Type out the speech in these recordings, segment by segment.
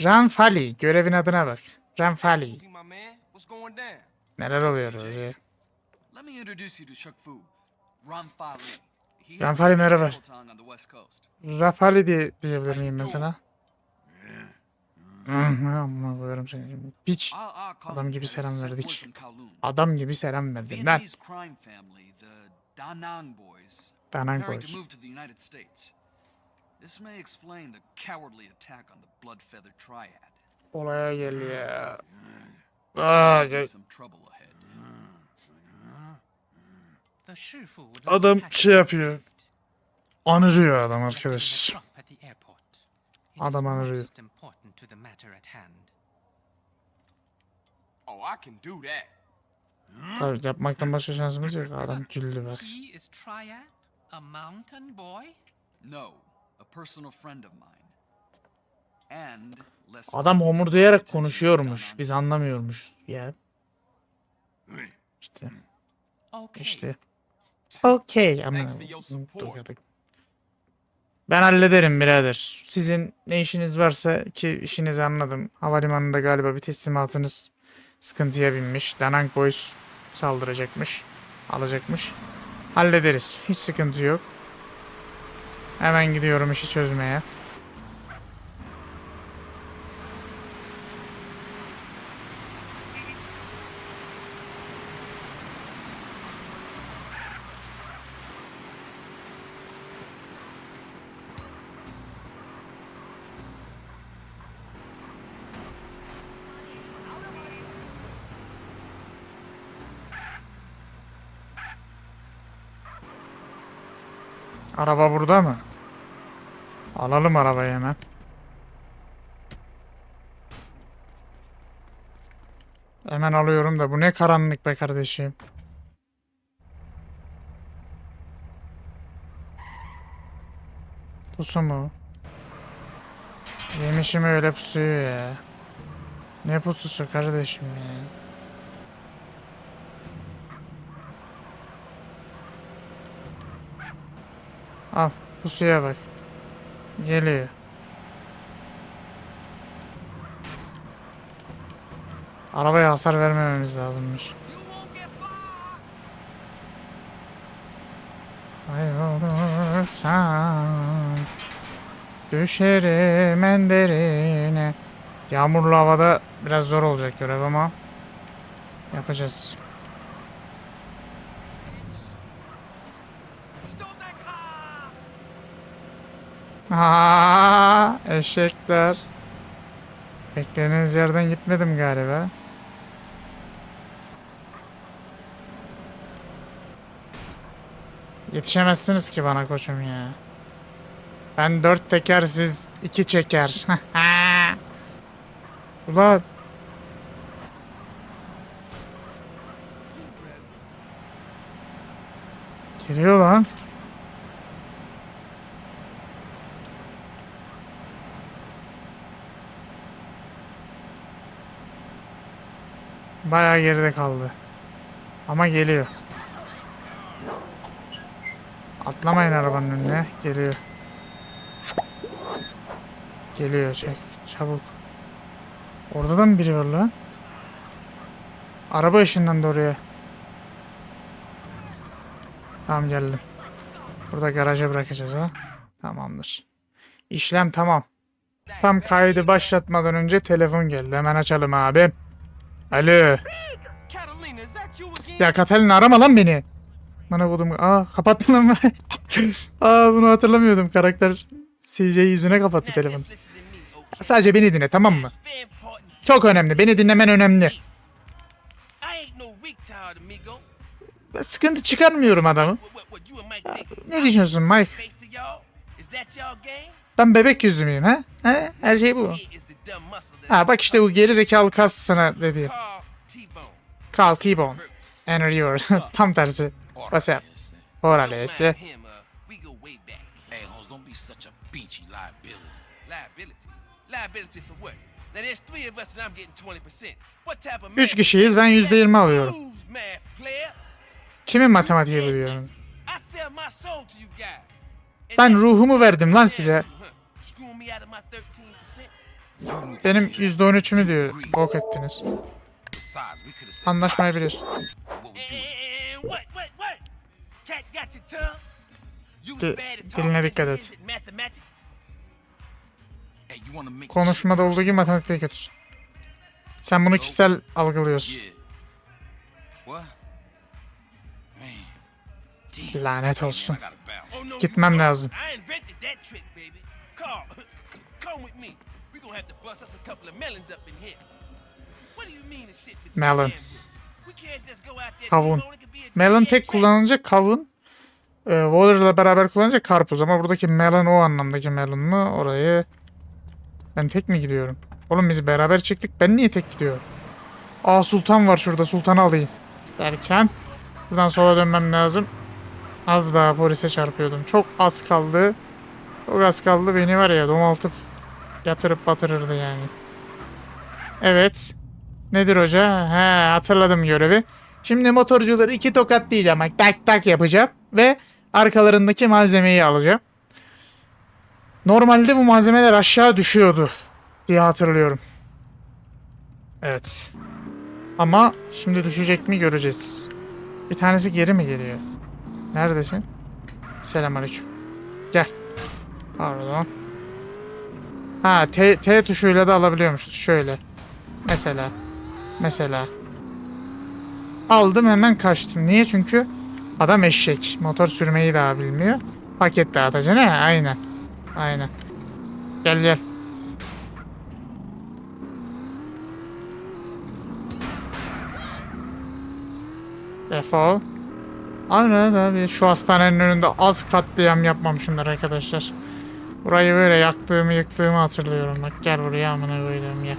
Ranfali. Görevin adına bak. Ranfali. Neler oluyor Roger? A merhaba. Rafali diye diyebilir miyim mesela? Amma koyarım seni şimdi. Piç. Adam gibi selam verdik. Adam gibi selam verdim ben. Vietnamese crime family, the Da Nang boys, Danang Boys. move to the United States. This may explain the cowardly attack on the Blood Feather Triad. Olaya gel ya. Aa, gel. some trouble ahead. The Shifu would Adam şey yapıyor. Anırıyor adam arkadaş. the drop at the airport. It is Adam anırıyor. most important to the matter at hand. Oh, I can do that. Tabii yapmaktan başka şansımız yok. Adam güldü bak. He is Triad, a mountain boy. No, a personal friend of mine. And less Adam homurdayarak konuşuyormuş. Biz anlamıyormuş ya. İşte. Okay. İşte. Okey ama. Ben hallederim birader. Sizin ne işiniz varsa ki işinizi anladım. Havalimanında galiba bir teslimatınız sıkıntıya binmiş. Danang Boys saldıracakmış. Alacakmış. Hallederiz. Hiç sıkıntı yok. Hemen gidiyorum işi çözmeye. Araba burada mı? Alalım arabayı hemen. Hemen alıyorum da bu ne karanlık be kardeşim. Pusu mu? Yemişim öyle pusuyu ya. Ne pususu kardeşim ya? Al pusuya bak. Geliyor. Arabaya hasar vermememiz lazımmış. Ayrılırsam Düşerim en derine Yağmurlu havada biraz zor olacak görev ama Yapacağız. Aa, eşekler. Beklediğiniz yerden gitmedim galiba. Yetişemezsiniz ki bana koçum ya. Ben dört teker siz iki çeker. Ulan. Geliyor lan. Bayağı geride kaldı. Ama geliyor. Atlamayın arabanın önüne. Geliyor. Geliyor çek. Çabuk. Orada da mı biri var lan? Araba ışığından da oraya. Tamam geldim. Burada garaja bırakacağız ha. Tamamdır. İşlem tamam. Tam kaydı başlatmadan önce telefon geldi. Hemen açalım abi. Alo. Ya Catalina arama lan beni. Bana kodum. Aa kapattın lan. Aa bunu hatırlamıyordum. Karakter CJ yüzüne kapattı telefonu. Sadece beni dinle tamam mı? Çok önemli. Beni dinlemen önemli. Sıkıntı çıkarmıyorum adamı. Ne düşünüyorsun Mike? Ben bebek yüzlü müyüm ha? ha? Her şey bu. Ha bak işte bu geri zekalı kas sana dedi. Carl T-Bone. Henry Yor. Tam tersi. What's up? Orales. Hey, Holmes, don't be such a beachy liability. Liability. Liability for what? Now there's three of us and I'm getting 20%. What type of Üç kişiyiz ben yüzde yirmi alıyorum. Kimin matematiği biliyorum? And Ben ruhumu verdim lan size. Benim %13'ümü diyor. Bok ettiniz. Anlaşmayı biliyorsun. at diline dikkat et. Konuşmada olduğu gibi matematikte kötüsün. Sen bunu kişisel algılıyorsun. Lanet olsun. Gitmem lazım. Gonna have to bust us a couple of melons up in here. What do you mean the shit Melon. Kavun. A Melon tek kullanılacak kavun. E, water ile beraber kullanınca karpuz ama buradaki melon o anlamdaki melon mu orayı ben tek mi gidiyorum? Oğlum biz beraber çıktık ben niye tek gidiyorum? Aa sultan var şurada sultanı alayım. Derken buradan sola dönmem lazım. Az daha polise çarpıyordum. Çok az kaldı. Çok az kaldı beni var ya domaltıp yatırıp batırırdı yani. Evet. Nedir hoca? He hatırladım görevi. Şimdi motorcuları iki tokat diyeceğim. Bak tak tak yapacağım. Ve arkalarındaki malzemeyi alacağım. Normalde bu malzemeler aşağı düşüyordu. Diye hatırlıyorum. Evet. Ama şimdi düşecek mi göreceğiz. Bir tanesi geri mi geliyor? Neredesin? Selamünaleyküm. Gel. Pardon. Ha T, T tuşuyla da alabiliyormuşuz. Şöyle. Mesela. Mesela. Aldım hemen kaçtım. Niye? Çünkü adam eşek. Motor sürmeyi daha bilmiyor. Paket dağıtacaksın ha? Aynen. Aynen. Gel gel. Defol. Arada bir şu hastanenin önünde az katliam yapmamışımdır arkadaşlar. Burayı böyle yaktığımı yıktığımı hatırlıyorum. Bak gel buraya amına koyduğum ya.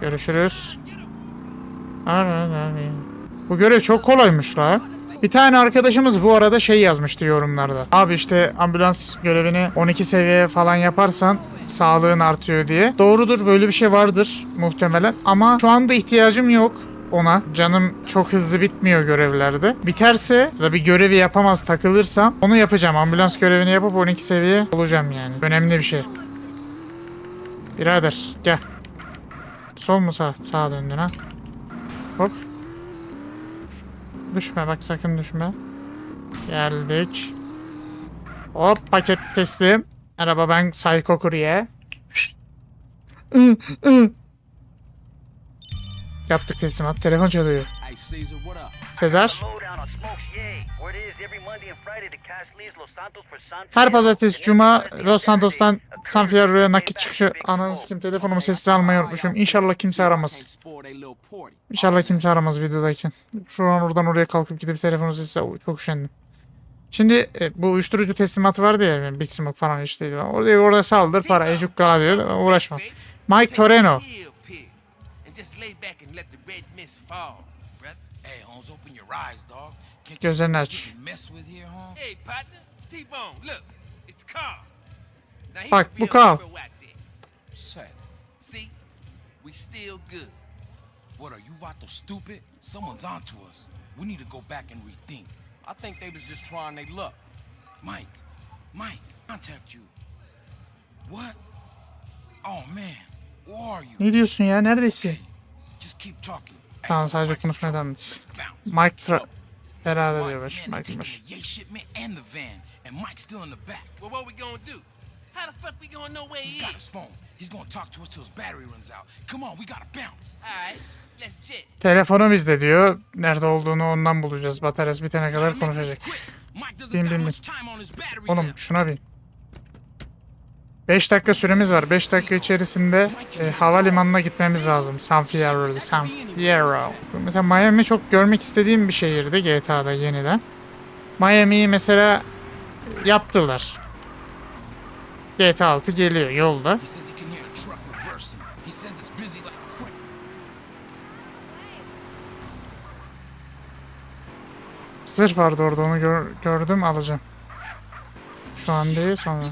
Görüşürüz. Bu görev çok kolaymış la. Bir tane arkadaşımız bu arada şey yazmıştı yorumlarda. Abi işte ambulans görevini 12 seviye falan yaparsan sağlığın artıyor diye. Doğrudur böyle bir şey vardır muhtemelen ama şu anda ihtiyacım yok ona. Canım çok hızlı bitmiyor görevlerde. Biterse ya da bir görevi yapamaz takılırsam onu yapacağım. Ambulans görevini yapıp 12 seviye olacağım yani. Önemli bir şey. Birader gel. Sol mu sağ? Sağa döndün ha. Hop. Düşme bak sakın düşme. Geldik. Hop paket teslim. Araba ben Psycho Courier. Yaptık teslimat. Telefon çalıyor. Sezar. Her pazartesi, cuma Los Santos'tan San Fierro'ya nakit çıkışı. to Big Ananı Smoke. sikim telefonumu sessiz almayı unutmuşum. İnşallah kimse aramaz. İnşallah kimse aramaz videodayken. Şuradan oradan oraya kalkıp gidip telefonu sessiz çok üşendim. Şimdi e, bu uyuşturucu teslimatı vardı ya Big Smoke falan işte. Orada, orada saldır para ecuk kala diyor. Uğraşma. Mike Toreno. Hey, Holmes, open your eyes, dog. Can't you Gözlerini see what mess with here, Holmes? Hey, partner, T-Bone, look, it's Carl. Now he's Bak, a real Carl. out there. Say, See, we still good. What are you, Vato, stupid? Someone's onto us. We need to go back and rethink. I think they was just trying their luck. Mike, Mike, contact you. What? Oh man, where are you? Ne diyorsun ya? Neredesin? Just keep talking. Hey, Tamam sadece konuşmaya devam et. Mike Tra... Beraber diyormuş. Gonna do? How the fuck we gonna know where He's he got is? his phone. He's gonna talk to us till his battery runs out. Come on, we gotta bounce. All right, let's jet. Telefonu bizde diyor. Nerede olduğunu ondan bulacağız. Bataryası bitene kadar konuşacak. Mike Bin, got bin, bin. Oğlum şuna bin. 5 dakika süremiz var. 5 dakika içerisinde e, havalimanına gitmemiz lazım. San Fierro, San Fierro. Mesela Miami çok görmek istediğim bir şehirdi GTA'da yeniden. Miami'yi mesela yaptılar. GTA 6 geliyor yolda. Zırh vardı orada onu gör- gördüm alacağım. Şu an değil sonra.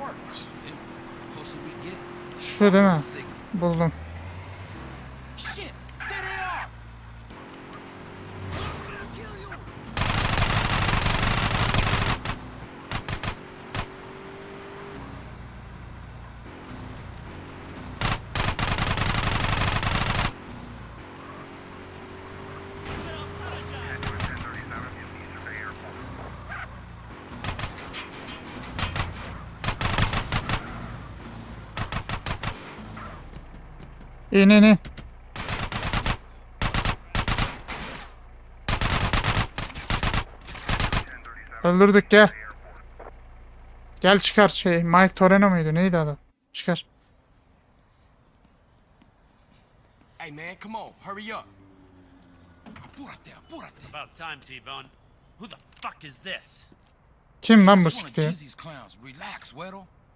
Works? Simple. Closer we get, Şu değil mi? Buldum. Shit! There they are! I'll kill you! İn in in. Öldürdük gel. Gel çıkar şey. Mike Toreno muydu? Neydi adı? Çıkar. Hey, man, come on, hurry up. Apúrate, apúrate! About time, T-Bone. Who the fuck is this? Kim lan bu sikti?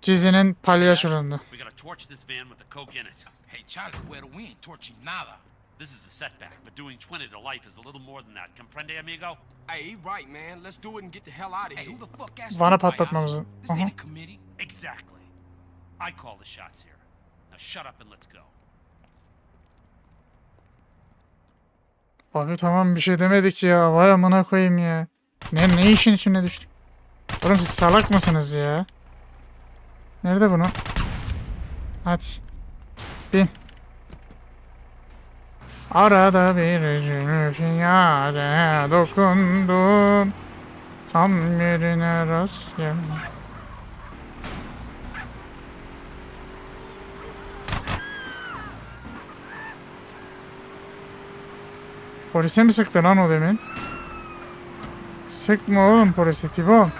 Cizi'nin palyaçolarında. We gotta torch this van with the coke in it. Hey, Charlie, Güero, we ain't torching nada. This is a setback, but doing 20 to life is a little more than that. Comprende, amigo? Hey, he right, man. Let's do it and get the hell out of Hey, here. who the fuck asked Van'a you, patlatmamız. This ain't a committee. Exactly. I call the shots here. Now shut up and let's go. Abi tamam bir şey demedik ya. Vay amına koyayım ya. Ne ne işin içine düştük? Oğlum siz salak mısınız ya? Nerede bunu? Hadi. Bin. Arada bir yâre dokundum. Tam yerine rast geldim. Polise mi sıktı lan o demin? Sıkma oğlum polise Tibon.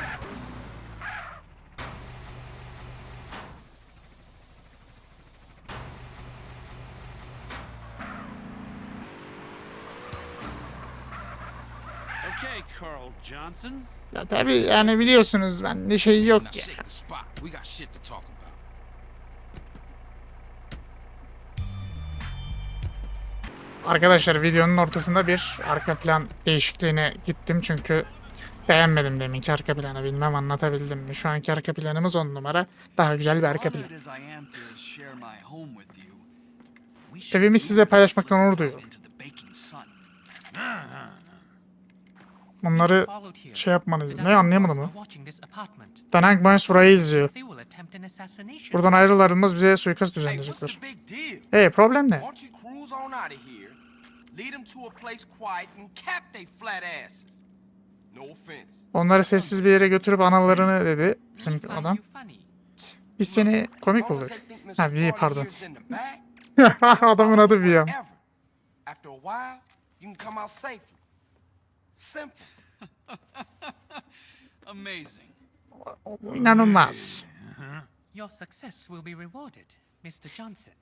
Okay, Carl Johnson. Ya tabii yani biliyorsunuz bende şey yok ya. Arkadaşlar videonun ortasında bir arka plan değişikliğine gittim çünkü beğenmedim deminki arka planı bilmem anlatabildim mi? Şu anki arka planımız 10 numara. Daha güzel bir arka plan. Evimi sizle paylaşmaktan onur duyuyorum. Bunları şey yapmanız. The Ne anlayamadım mı? apartment. Danang Boys burayı izliyor. Buradan ayrılır ayrılmaz bize suikast düzenleyecekler. Hey problem ne? Onları sessiz bir yere götürüp analarını dedi bizim adam. Biz seni komik Mr. Ha V 40 pardon. Adamın adı V. Simple. Amazing. İnanılmaz. Your success will be rewarded, Mr. Johnson.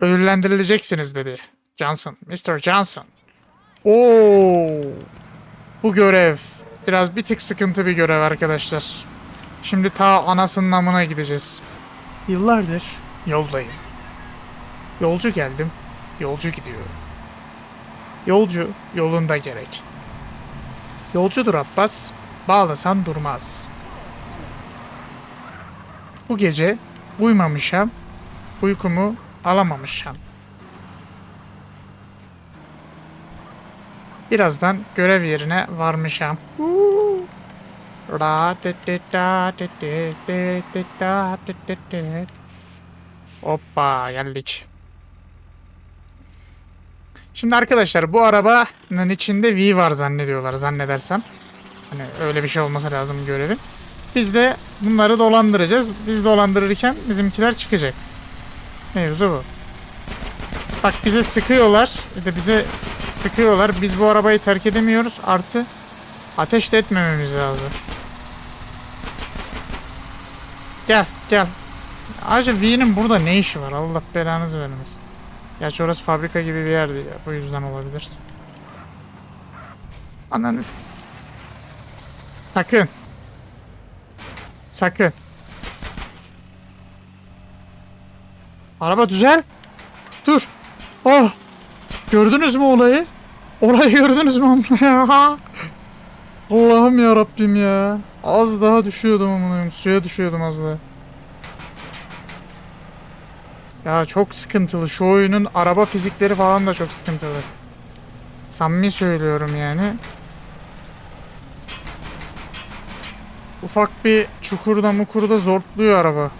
Ödüllendirileceksiniz dedi. Johnson. Mr. Johnson. Oo. Bu görev biraz bir tık sıkıntı bir görev arkadaşlar. Şimdi ta anasının namına gideceğiz. Yıllardır yoldayım. Yolcu geldim, yolcu gidiyor. Yolcu yolunda gerek. Yolcudur Abbas, bağlasan durmaz. Bu gece uyumamışam, uykumu alamamışam. Birazdan görev yerine varmışam. Huu. Ra Şimdi arkadaşlar bu arabanın içinde V var zannediyorlar zannedersem. Hani öyle bir şey olması lazım görevin. Biz de bunları dolandıracağız. Biz dolandırırken bizimkiler çıkacak. Mevzu bu. Bak bize sıkıyorlar. Bir de bize sıkıyorlar. Biz bu arabayı terk edemiyoruz. Artı ateş de etmememiz lazım. Gel gel. Ayrıca V'nin burada ne işi var? Allah belanızı vermesin. Gerçi orası fabrika gibi bir yerdi ya. Bu yüzden olabilir. Ananı Sakın. Sakın. Araba düzel. Dur. Oh. Gördünüz mü olayı? Orayı gördünüz mü? Allah'ım ya Rabbim ya. Az daha düşüyordum amına. Suya düşüyordum az daha. Ya çok sıkıntılı. Şu oyunun araba fizikleri falan da çok sıkıntılı. Samimi söylüyorum yani. Ufak bir çukurda mukurda zorluyor araba.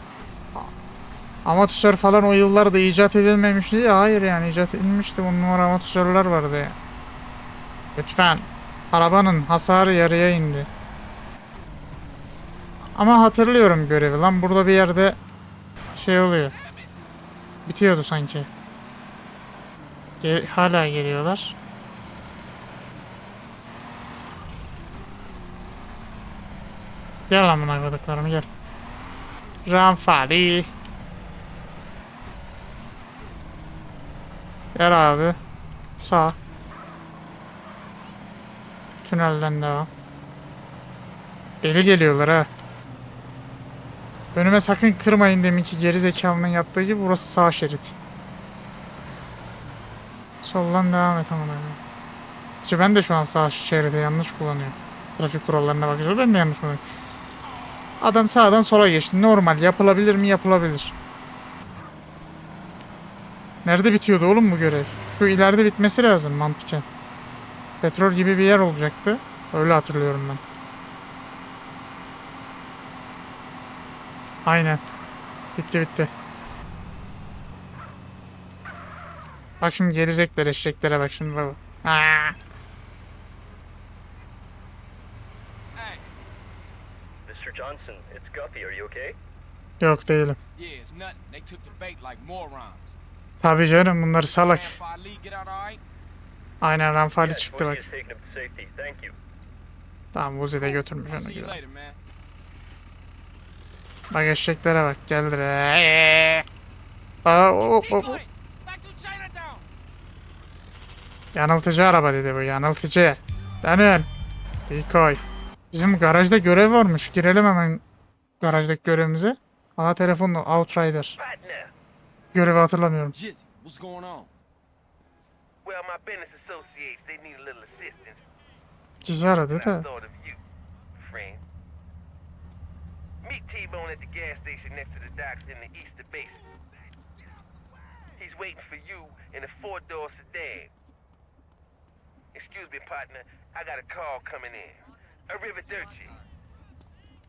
Amatör falan o yıllarda icat edilmemiş değil. Hayır yani icat edilmişti. On numara amatörler vardı ya. Lütfen. Arabanın hasarı yarıya indi. Ama hatırlıyorum görevi lan. Burada bir yerde şey oluyor. Bitiyordu sanki. Ge- hala geliyorlar. Gel lan buna koyduklarımı gel. Ranfali. Gel abi. Sağ. Tünelden devam. Deli geliyorlar ha. Önüme sakın kırmayın deminki geri zekalının yaptığı gibi burası sağ şerit. Soldan devam et ama. İşte ben de şu an sağ şeridi yanlış kullanıyorum. Trafik kurallarına bakacağız. Ben de yanlış kullanıyorum. Adam sağdan sola geçti. Normal. Yapılabilir mi? Yapılabilir. Nerede bitiyordu oğlum bu görev? Şu ileride bitmesi lazım mantıken. Petrol gibi bir yer olacaktı. Öyle hatırlıyorum ben. Aynen. Bitti bitti. Bak şimdi gelecekler eşeklere bak şimdi bak. Aa! Hey, Mr. Johnson, it's Guffey. Are you okay? Yok değilim. yeah, it's nothing. They took the bait like morons. Tabii canım bunlar salak. Aynen Ranfali Yes, çıktı bak. Tamam Uzi de götürmüş I'll onu see you gibi. later, man. Bak eşeklere bak geldiler. Aa, o, o, o. Yanıltıcı araba dedi bu yanıltıcı. Dönün. Decoy. Bizim garajda görev varmış. Girelim hemen garajdaki görevimize. Aa telefonla Outrider. Görevi hatırlamıyorum. Cizi aradı da. thought of you, friend. Meet T-Bone at the gas station next to the docks in the Easter Basin. He's waiting for you in a four-door sedan. Excuse me, partner. I got a call coming in. Arrivederci.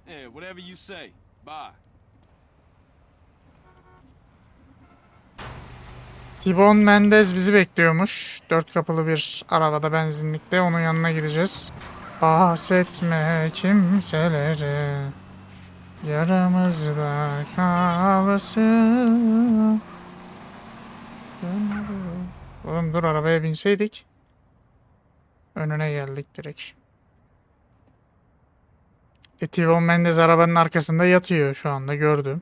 Yeah, whatever you say. Bye. T-Bone Mendez bizi bekliyormuş. Dört kapılı bir arabada benzinlikte. Onun yanına gideceğiz. Bahsetme kimselere. Yaramızda kalsın. Oğlum dur arabaya binseydik. Önüne geldik direkt. E, T-Bone Mendez arabanın arkasında yatıyor şu anda gördüm.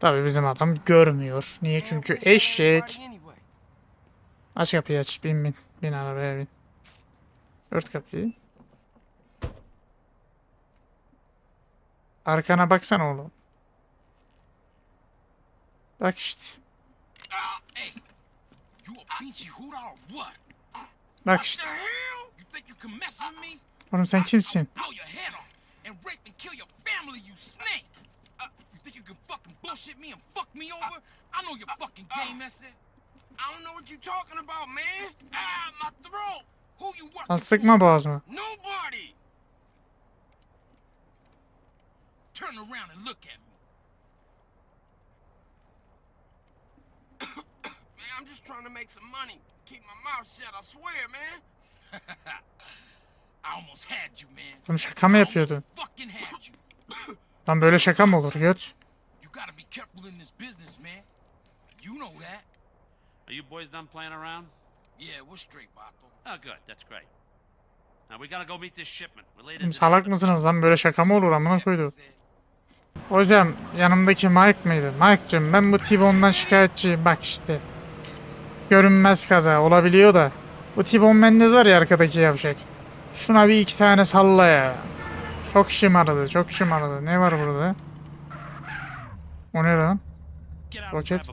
Tabii bizim adam görmüyor. Niye? Çünkü eşek. Aç kapıyı aç. Bin bin. Bin arabaya bin. Ört kapıyı. Arkana baksana oğlum. Bak işte. Bak işte. Oğlum sen kimsin? Lan sıkma boğazımı. Nobody! Turn around and look at me. Man, I'm just trying to make some money. Keep my mouth shut, I swear, man. I almost had you, man. Oğlum şaka mı almost fucking had you. Lan böyle şaka mı olur göt? You gotta be careful in this business, man. You know that. Are you boys done playing around? Yeah, we're straight, Vato. Oh, good. That's great. Now we gotta go meet this shipment. We're late salak mısınız lan böyle şaka mı olur amına koydu. Hocam yanımdaki Mike mıydı? Mike'cım ben bu T-Bone'dan şikayetçiyim. Bak işte. Görünmez kaza olabiliyor da. Bu T-Bone Mendez var ya arkadaki yavşak. Şuna bir iki tane salla ya. Çok şımardı, çok şımardı. Ne var burada? O ne lan? Get